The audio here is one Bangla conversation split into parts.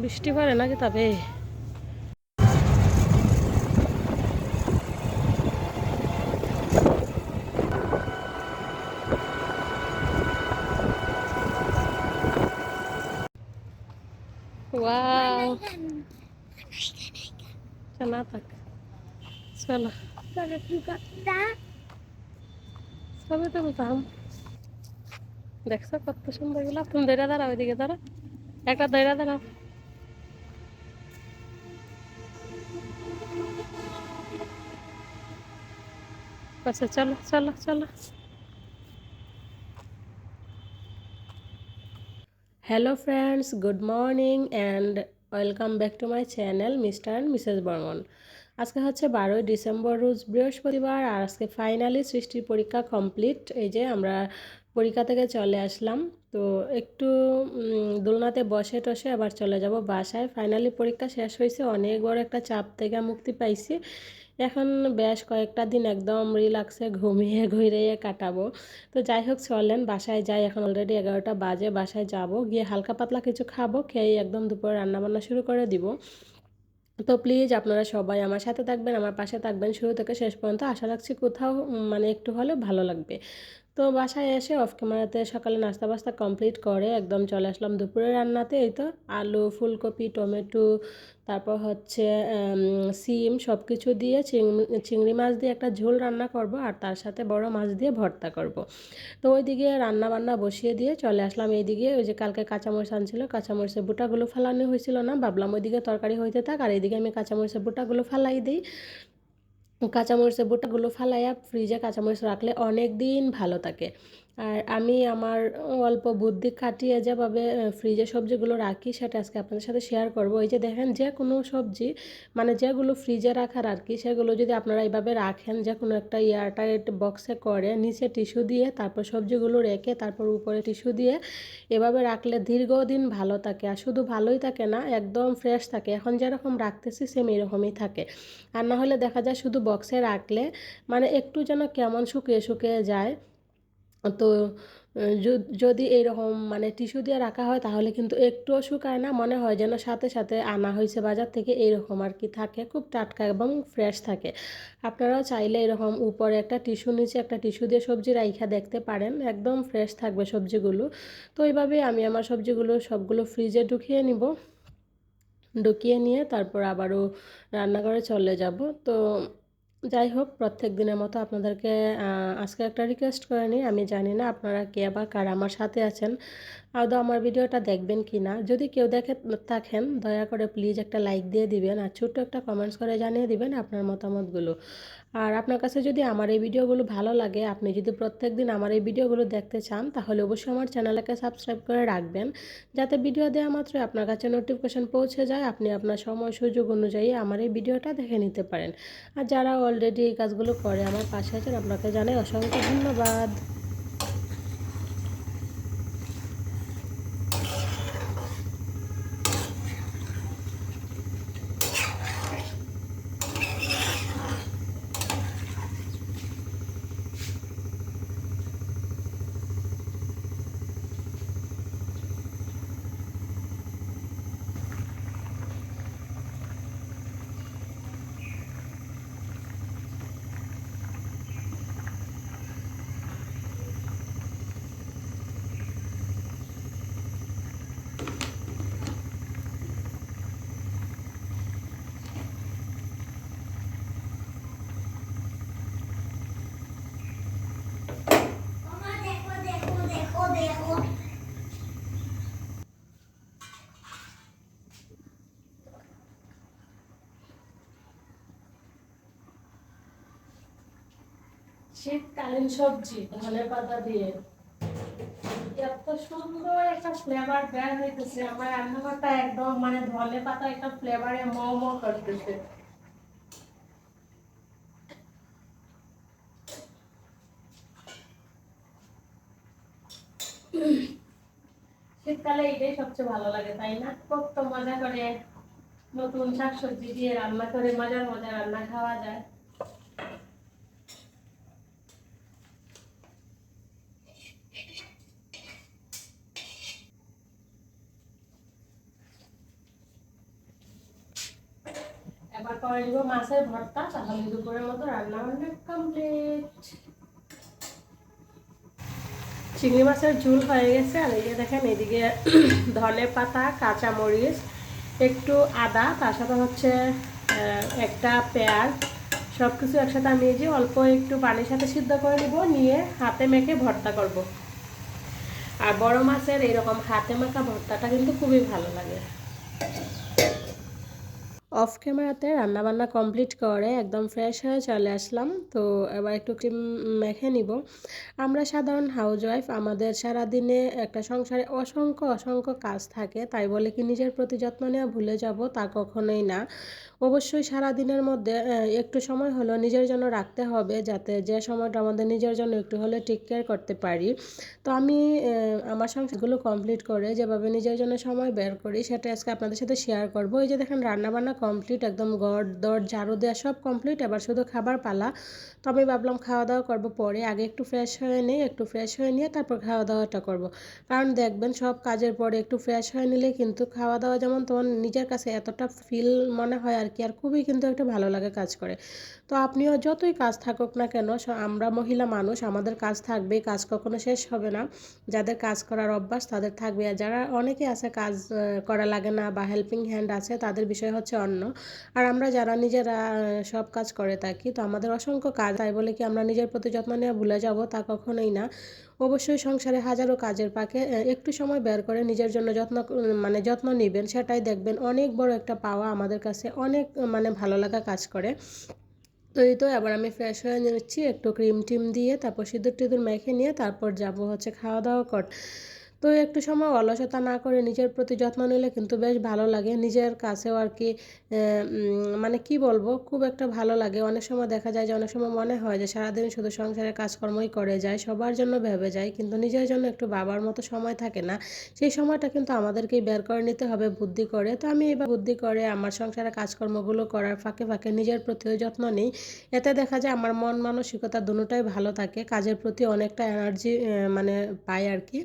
বৃষ্টি পড়ে নাকি তবে? বলতাম দেখছ কত সুন্দরগুলা তুমি দৈরা দাঁড়াও ওইদিকে দাঁড়া। একটা দৈরা দাঁড়াও আচ্ছা চলো চলো চলো। Hello friends good morning and welcome back to my channel mister and missus Barman আজকে হচ্ছে বারোই ডিসেম্বর, রোজ বৃহস্পতিবার আর আজকে ফাইনালি সৃষ্টির পরীক্ষা কমপ্লিট এই যে আমরা পরীক্ষা থেকে চলে আসলাম। তো একটু দোলনাতে বসে টসে আবার চলে যাব বাসায়। ফাইনালি পরীক্ষা শেষ হয়েছে, অনেক বড় একটা চাপ থেকে মুক্তি পাইছি। এখন বেশ কয়েকটা দিন একদম রিল্যাক্সে ঘুমিয়ে ঘুরিয়ে কাটাবো। তো যাই হোক চলেন বাসায় যাই। এখন অলরেডি এগারোটা বাজে, বাসায় যাব। গিয়ে হালকা পাতলা কিছু খাব, খেয়ে একদম দুপুরে রান্নাবান্না শুরু করে দিব। তো প্লিজ আপনারা সবাই আমার সাথে থাকবেন, আমার পাশে থাকবেন। শুরু থেকে শেষ পর্যন্ত আশা রাখছি কোথাও মানে একটু হলেও ভালো লাগবে। তো বাসায় এসে অফ ক্যামেরাতে সকালে নাস্তা বাস্তা কমপ্লিট করে একদম চলে আসলাম দুপুরে রান্নাতে। এই তো আলু, ফুলকপি, টমেটো, তারপর হচ্ছে সিম সব কিছু দিয়ে চিংড়ি মাছ দিয়ে একটা ঝোল রান্না করব আর তার সাথে বড় মাছ দিয়ে ভর্তা করব। তো ওইদিকে রান্না বান্না বসিয়ে দিয়ে চলে আসলাম। এইদিকে ওই যে কালকে কাঁচামরিচ আনছিল, কাঁচামরিচের বুটাগুলো ফালানো হয়েছিল না, ভাবলাম ওইদিকে তরকারি হইতে থাক আর এইদিকে আমি কাঁচামরিচের বুটাগুলো ফালাই দিই। কাঁচামরিচের বোটাগুলো ফালাইয়া ফ্রিজে কাঁচামরিচ রাখলে অনেক দিন ভালো থাকে। আর আমি আমার অল্প বুদ্ধি খাটিয়ে যেভাবে ফ্রিজে সবজিগুলো রাখি সেটা আজকে আপনাদের সাথে শেয়ার করব। এই যে দেখেন যে কোনো সবজি মানে যেগুলো ফ্রিজে রাখার আর কি, সেগুলো যদি আপনারা এইভাবে রাখেন যে কোনো একটা এয়ারটাইট বক্সে করে, নিচে টিস্যু দিয়ে, তারপর সবজিগুলো রেখে, তারপর উপরে টিস্যু দিয়ে, এভাবে রাখলে দীর্ঘদিন ভালো থাকে। আর শুধু ভালোই থাকে না, একদম ফ্রেশ থাকে। এখন যেরকম রাখতেছি সেম এরকমই থাকে। আর না হলে দেখা যায় শুধু বক্সে রাখলে মানে একটু যেন কেমন শুকিয়ে শুকিয়ে যায়। তো যদি এইরকম মানে টিস্যু দিয়ে রাখা হয় তাহলে কিন্তু একটুও শুকায় না। মনে হয় যেন সাথে সাথে আনা হয়েছে বাজার থেকে এইরকম আর কি থাকে। খুব টাটকা এবং ফ্রেশ থাকে। আপনারাও চাইলে এরকম উপরে একটা টিস্যু নিচে একটা টিস্যু দিয়ে সবজি রাইখা দেখতে পারেন। একদম ফ্রেশ থাকবে সবজিগুলো। তো এইভাবে আমি আমার সবজিগুলো সবগুলো ফ্রিজে ঢুকিয়ে নিব। ঢুকিয়ে নিয়ে তারপর আবারও রান্নাঘরে চলে যাব। তো যাই হোক প্রত্যেক দিনের মতো আপনাদেরকে আজকে একটা রিকোয়েস্ট করে নিই। আমি জানি না আপনারা কে বা কারা আমার সাথে আছেন। আদৌ আমার ভিডিওটা দেখবেন কি না। যদি কেউ দেখে থাকেন, দয়া করে প্লিজ একটা লাইক দিয়ে দিবেন। আর ছোট্ট একটা কমেন্টস করে জানিয়ে দিবেন আপনার মতামতগুলো। আর আপনার কাছে যদি আমার এই ভিডিওগুলো ভালো লাগে, আপনি যদি প্রত্যেক দিন আমার এই ভিডিওগুলো দেখতে চান, তাহলে অবশ্যই আমার চ্যানেলকে সাবস্ক্রাইব করে রাখবেন। যাতে ভিডিও দেওয়া মাত্রই আপনার কাছে নোটিফিকেশান পৌঁছে যায়। আপনি আপনার সময় সুযোগ অনুযায়ী আমার এই ভিডিওটা দেখে নিতে পারেন। আর যারা অলরেডি এই কাজগুলো করে। আমার পাশে আছেন আপনাকে জানাই অসংখ্য ধন্যবাদ। শীতকালীন সবজি, ধনে পাতা দিয়ে। এত সুন্দর একটা ফ্লেভার বের হইতেছে, আমার রান্নাঘরটা একদম মানে ধনে পাতা একটা ফ্লেভারে ম ম করতেছে। শীতকালে এটাই সবচেয়ে ভালো লাগে, তাই না? কত মজা করে নতুন শাকসবজি দিয়ে রান্না করে, মজার মজার রান্না খাওয়া যায়। করে মাছের ভর্তা, তাহলে দুপুরের মতো রান্না বান্না কমপ্লিট চিংড়ি মাছের ঝুল হয়ে গেছে, আর এই যে দেখেন, এদিকে ধনে পাতা, কাঁচা মরিচ, একটু আদা, তার সাথে হচ্ছে একটা পেঁয়াজ সব কিছু একসাথে আমি এই যে অল্প একটু পানির সাথে সিদ্ধ করে নিব, নিয়ে হাতে মেখে ভর্তা করব। আর বড় মাছের এরকম হাতে মাখা ভর্তাটা কিন্তু খুবই ভালো লাগে অফ ক্যামেরাতে রান্নাবান্না কমপ্লিট করে একদম ফ্রেশ হয়ে চলে আসলাম। তো এবার একটু ক্রিম মেখে নিব। আমরা সাধারণ হাউসওয়াইফ আমাদের সারাদিনে একটা সংসারে অসংখ্য অসংখ্য কাজ থাকে। তাই বলে কি নিজের প্রতি যত্ন নেওয়া ভুলে যাব তা কখনোই না। অবশ্যই সারা দিনের মধ্যে একটু সময় হলো নিজের জন্য রাখতে হবে যাতে যে সময়টা আমাদের নিজের জন্য একটু হলে টেক কেয়ার করতে পারি। তো আমি আমার সংসারগুলো কমপ্লিট করে যেভাবে নিজের জন্য সময় বের করি সেটা আজকে আপনাদের সাথে শেয়ার করব। এই যে দেখেন, রান্নাবান্না কমপ্লিট একদম গড় দর ঝাড়ু দেওয়া সব কমপ্লিট এবার শুধু খাবার পালা। তো আমি ভাবলাম খাওয়া দাওয়া করব পরে। আগে একটু ফ্রেশ হয়ে নিই, একটু ফ্রেশ হয়ে নিয়ে তারপর খাওয়া দাওয়াটা করব। কারণ দেখবেন সব কাজের পরে একটু ফ্রেশ হয়ে নিলে কিন্তু খাওয়া দাওয়া যেমন তোমার নিজের কাছে এতটা ফিল মনে হয় আর কি, আর খুবই কিন্তু একটা ভালো লাগে কাজ করে। তো আপনিও যতই কাজ থাকুক না কেন আমরা মহিলা মানুষ, আমাদের কাজ থাকবেই, কাজ কখনো শেষ হবে না। যাদের কাজ করার অভ্যাস তাদের থাকবে আর যারা অনেকে আছে কাজ করা লাগে না বা হেল্পিং হ্যান্ড আছে, তাদের বিষয় হচ্ছে অন্য। আর আমরা যারা নিজেরা সব কাজ করে থাকি, তো আমাদের অসংখ্য কাজ তাই বলে কি আমরা নিজের প্রতি যত্ন নেওয়া ভুলে যাব তা কখনোই না। অবশ্যই সংসারে হাজারো কাজের পাকে একটু সময় বের করে নিজের জন্য যত্ন মানে যত্ন নেবেন, সেটাই দেখবেন অনেক বড় একটা পাওয়া আমাদের কাছে অনেক মানে ভালো লাগা কাজ করে। তো এই তো এবার আমি ফ্রেশ হয়ে নিচ্ছি, একটু ক্রিম টিম দিয়ে, তারপর সিঁদুর টিঁদুর মেখে নিয়ে তারপর যাব হচ্ছে খাওয়া দাওয়া কর তো একটু সময় অলসতা না করে নিজের প্রতি যত্ন নিলে কিন্তু বেশ ভালো লাগে। নিজের কাছেও আর কি মানে কি বলব, খুব একটা ভালো লাগে। অনেক সময় দেখা যায় যে, অনেক সময় মনে হয় যে, সারাদিন শুধু সংসারের কাজকর্মই করে যায়, সবার জন্য ভেবে যায়, কিন্তু নিজের জন্য একটু বাবার মতো সময় থাকে না। সেই সময়টা কিন্তু আমাদেরকেই বের করে নিতে হবে বুদ্ধি করে। তো আমি এবার বুদ্ধি করে আমার সংসারের কাজকর্মগুলো করার ফাঁকে ফাঁকে নিজের প্রতিও যত্ন নিই। এতে দেখা যায় আমার মন মানসিকতা দুটোটাই ভালো থাকে, কাজের প্রতি অনেকটা এনার্জি মানে পাই আর কি।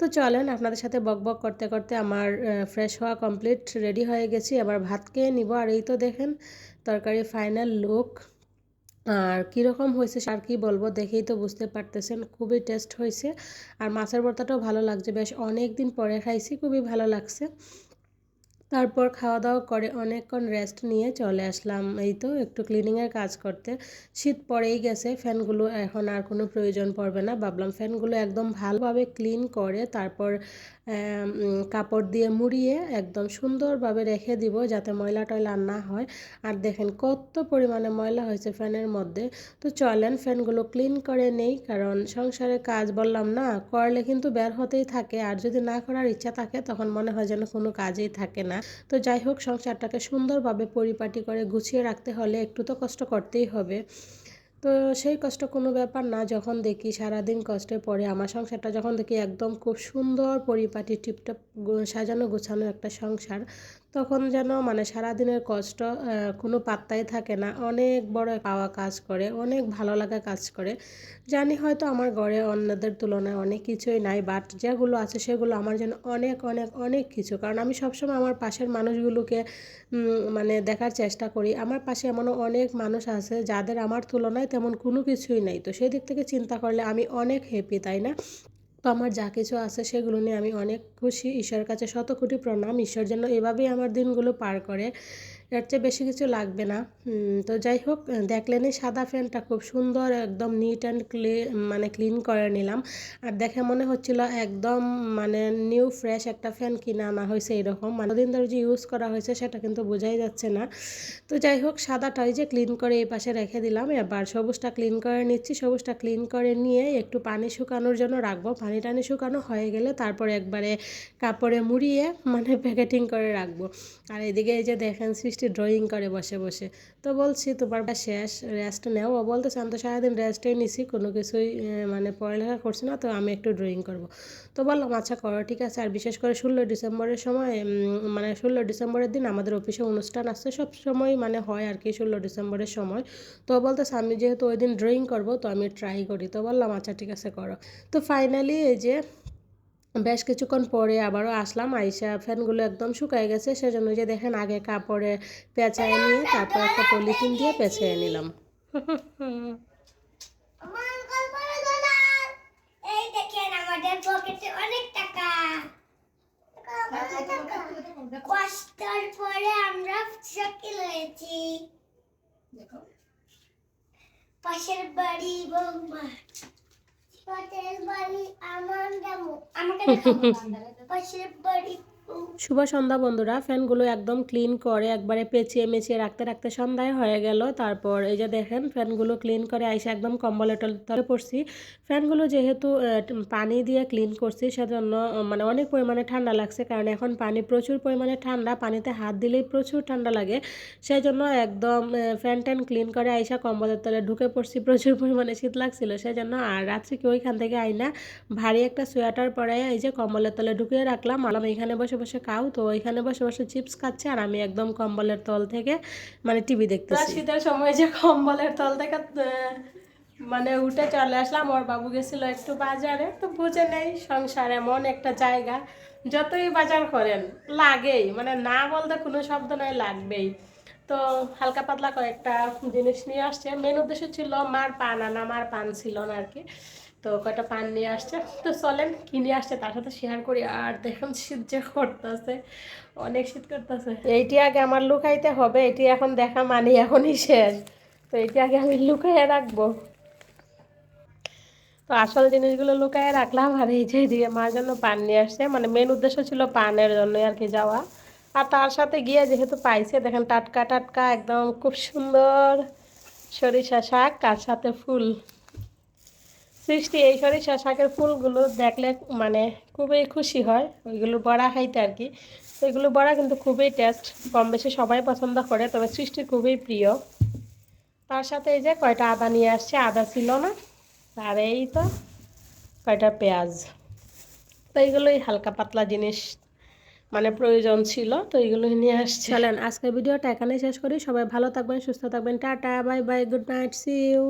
তো চলেন আপনাদের সাথে বক বক করতে করতে আমার ফ্রেশ হওয়া কমপ্লিট রেডি হয়ে গেছি। আবার ভাত খেয়ে নিব। আর এই তো দেখেন তরকারি ফাইনাল লুক আর কীরকম হয়েছে আর কি বলব, দেখেই তো বুঝতে পারতেছেন। খুবই টেস্ট হয়েছে। আর মাছের ভর্তাটাও ভালো লাগছে। বেশ অনেক দিন পরে খাইছি, খুবই ভালো লাগছে। তারপর খাওয়া দাওয়া করে অনেকক্ষণ রেস্ট নিয়ে চলে আসলাম। এই তো একটু ক্লিনিংয়ের কাজ করতে। শীত পড়েই গেছে, ফ্যানগুলো এখন আর কোনো প্রয়োজন পড়বে না। ভাবলাম ফ্যানগুলো একদম ভালোভাবে ক্লিন করে তারপর কাপড় দিয়ে মুড়িয়ে একদম সুন্দরভাবে রেখে দিব যাতে ময়লা টয়লা না হয়। আর দেখেন কত পরিমাণে ময়লা হয়েছে ফ্যানের মধ্যে। তো চলেন ফ্যানগুলো ক্লিন করে নেই, কারণ সংসারে কাজ বললাম না, করলে কিন্তু বের হতেই থাকে। আর যদি না করার ইচ্ছা থাকে, তখন মনে হয় যেন কোনো কাজেই থাকে না। তো যাই হোক, সংসারটাকে সুন্দরভাবে পরিপাটি করে গুছিয়ে রাখতে হলে একটু তো কষ্ট করতেই হবে। তো সেই কষ্ট কোনো ব্যাপার না, যখন দেখি সারাদিন কষ্টে পড়ে, আমার সংসারটা যখন দেখি একদম খুব সুন্দর পরিপাটি, টিপটপ সাজানো গোছানো একটা সংসার, তখন যেন মানে সারাদিনের কষ্ট কোনো পাত্তাই থাকে না। অনেক বড় পাওয়া কাজ করে, অনেক ভালো লাগা কাজ করে। জানি হয়তো আমার ঘরে অন্যদের তুলনায় অনেক কিছুই নাই বাট যেগুলো আছে সেগুলো আমার জন্য অনেক অনেক অনেক কিছু। কারণ আমি সবসময় আমার পাশের মানুষগুলোকে মানে দেখার চেষ্টা করি। আমার পাশে এমনও অনেক মানুষ আছে যাদের আমার তুলনায় তেমন কোনো কিছুই নাই। তো সেই দিক থেকে চিন্তা করলে আমি অনেক হ্যাপি তাই না? তো আমার যা কিছু আছে সেগুলো নিয়ে আমি অনেক খুশি। ঈশ্বরের কাছে শত কোটি প্রণাম। ঈশ্বর যেন এভাবেই আমার দিনগুলো পার করে। এর চেয়ে বেশি কিছু লাগবে না। তো যাই হোক দেখলেনই সাদা ফ্যানটা খুব সুন্দর, একদম নিট অ্যান্ড ক্লি মানে ক্লিন করে নিলাম। আর দেখে মনে হচ্ছিল একদম মানে নিউ ফ্রেশ একটা ফ্যান কিনে আনা হয়েছে এরকম। মানে দিন ধরে যে ইউজ করা হয়েছে, সেটা কিন্তু বোঝাই যাচ্ছে না। তো যাই হোক, সাদাটা ওই যে ক্লিন করে এই পাশে রেখে দিলাম। এবার সবুজটা ক্লিন করে নিচ্ছি। সবুজটা ক্লিন করে নিয়ে একটু পানি শুকানোর জন্য রাখব। পানি টানি শুকানো হয়ে গেলে তারপর একবারে কাপড়ে মুড়িয়ে মানে প্যাকেটিং করে রাখব। আর এদিকে এই যে দেখেন সৃষ্টি ড্রয়িং করে বসে বসে। তো বলছি, তোমার শেষ রেস্ট নেও? ও বলতেছে, আমি তো সারাদিন রেস্টেই নিছি, কোনো কিছুই মানে পড়ালেখা করছি না, তো আমি একটু ড্রয়িং করব। তো বললাম আচ্ছা করো, ঠিক আছে। আর বিশেষ করে ষোলো ডিসেম্বরের সময় মানে ষোলো ডিসেম্বরের দিন আমাদের অফিসে অনুষ্ঠান আসছে সব সময় মানে হয় আর কি ষোলো ডিসেম্বরের সময়। তো বলতেছে, আমি যেহেতু ওই দিন ড্রয়িং করব, তো আমি ট্রাই করি। তো বললাম আচ্ছা ঠিক আছে, করো। তো ফাইনালি এই যে বেশ কিছুক্ষণ পরে আবারও আসলাম। আইসা ফ্যানগুলো একদম শুকায় গেছে, সেজন্য যে দেখেন আগে কাপড়ে পেঁচায় নিয়ে তারপর একটা পলিথিন দিয়ে পেঁচিয়ে নিলাম। পাশের বাড়ি বৌমা। পাশের বাড়ি আমার দেবো শুভ সন্ধ্যা বন্ধুরা। ফ্যানগুলো একদম ক্লিন করে একবারে পেঁচিয়ে মেচিয়ে রাখতে রাখতে সন্ধ্যায় হয়ে গেল। তারপর এই যে দেখেন, ফ্যানগুলো ক্লিন করে আইসে একদম কম্বলের তল- পড়ছি। ফ্যানগুলো যেহেতু পানি দিয়ে ক্লিন করছি, সেজন্য মানে অনেক পরিমাণে ঠান্ডা লাগছে। কারণ এখন পানি প্রচুর পরিমাণে ঠান্ডা, পানিতে হাত দিলেই প্রচুর ঠান্ডা লাগে। সেই জন্য একদম ফ্যান ট্যান ক্লিন করে আইসা কম্বলের তলে ঢুকে পড়ছি। প্রচুর পরিমাণে শীত লাগছিল সেই জন্য আর রাত্রে কি ওইখান থেকে আইনা ভারী একটা সোয়েটার পরে এই যে কম্বলের তলে ঢুকিয়ে রাখলাম। আলাম এখানে বসে বসে খাও। তো ওইখানে বসে বসে চিপস খাচ্ছে আর আমি একদম কম্বলের তল থেকে মানে টিভি দেখতেছি। শীতের সময় যে কম্বলের তল থেকে মানে উঠে চলে আসলাম, ওর বাবু গেছিল একটু বাজারে। তো বুঝে নেই সংসার এমন একটা জায়গা, যতই বাজার করেন, লাগেই। মানে না বলতে কোনো শব্দ নয়, লাগবেই। তো হালকা পাতলা কয়েকটা জিনিস নিয়ে আসছে। মেন উদ্দেশ্য ছিল মার পান আনা মার পান ছিল না আর কি। তো কয়টা পান নিয়ে আসছে? তো চলেন কিনে আসছে তার সাথে শেয়ার করি আর দেখুন শীত যে করতেছে, অনেক শীত করতেছে। এইটি আগে আমার লুকাইতে হবে, এটি এখন দেখা মানে এখনই শেষ। তো এটি আগে আমি লুকাইয়ে রাখব। তো আসল জিনিসগুলো লুকায় রাখলাম আর এই যে দিয়ে মার জন্য পান নিয়ে আসছে মানে মেন উদ্দেশ্য ছিল পানের জন্য আর কি যাওয়া। আর তার সাথে গিয়ে যেহেতু পাইছে, দেখেন টাটকা টাটকা একদম খুব সুন্দর সরিষা শাক, তার সাথে ফুল। সৃষ্টি এই সরিষা শাকের ফুলগুলো দেখলে মানে খুবই খুশি হয়। ওইগুলো বড়া খাইতে আর কি। তো এগুলো বড়া কিন্তু খুবই টেস্ট কম বেশি সবাই পছন্দ করে, তবে সৃষ্টি খুবই প্রিয়। তার সাথে এই যে কয়টা আদা নিয়ে আসছে, আদা ছিল না, আর এই তো কয়টা পেঁয়াজ। তো এইগুলোই হালকা পাতলা জিনিস মানে প্রয়োজন ছিল, তো এইগুলোই নিয়ে আসছে। চলেন, আজকের ভিডিওটা এখানে শেষ করি। সবাই ভালো থাকবেন, সুস্থ থাকবেন। Tata, bye bye, good night see you